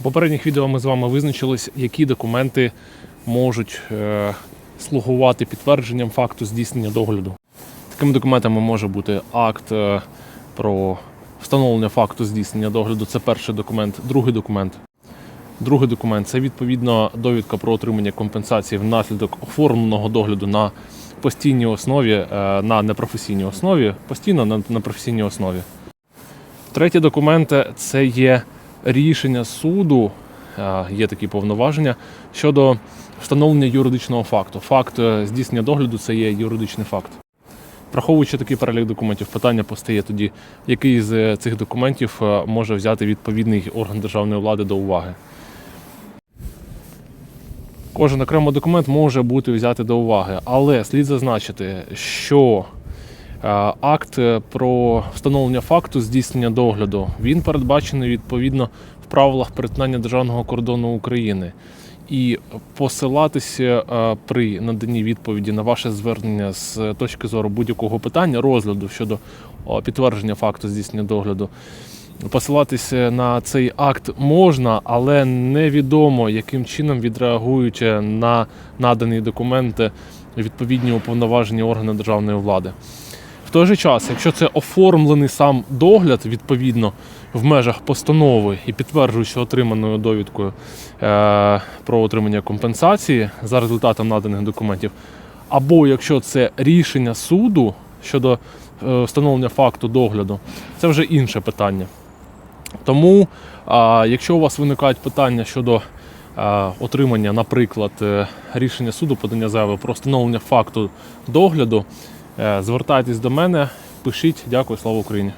У попередніх відео ми з вами визначились, які документи можуть е, слугувати підтвердженням факту здійснення догляду. Такими документами може бути акт е, про встановлення факту здійснення догляду. Це перший документ. Другий документ. Другий документ це відповідно довідка про отримання компенсації внаслідок оформленого догляду на постійній основі, е, на непрофесійній основі, постійно на професійній основі. Третій документ це є рішення суду, е, є такі повноваження щодо встановлення юридичного факту. Факт е, здійснення догляду це є юридичний факт. Враховуючи такий перелік документів, питання постає тоді, який з е, цих документів може взяти відповідний орган державної влади до уваги. Кожен окремий документ може бути взяти до уваги, але слід зазначити, що акт е, про встановлення факту здійснення догляду він передбачений відповідно в правилах перетинання державного кордону України. І посилатися е, при наданні відповіді на ваше звернення з точки зору будь-якого питання розгляду щодо підтвердження факту здійснення догляду. Посилатися на цей акт можна, але невідомо, яким чином відреагують е, на надані документи відповідні уповноважені органи державної влади. В той же час, якщо це оформлений сам догляд відповідно в межах постанови і підтверджуючи отриманою довідкою е, про отримання компенсації за результатом наданих документів, або якщо це рішення суду щодо е, встановлення факту догляду, це вже інше питання. Тому, якщо у вас виникають питання щодо а, отримання, наприклад, е, рішення суду подання заяви про встановлення факту догляду, е, звертайтесь до мене, пишіть. Дякую, слава Україні.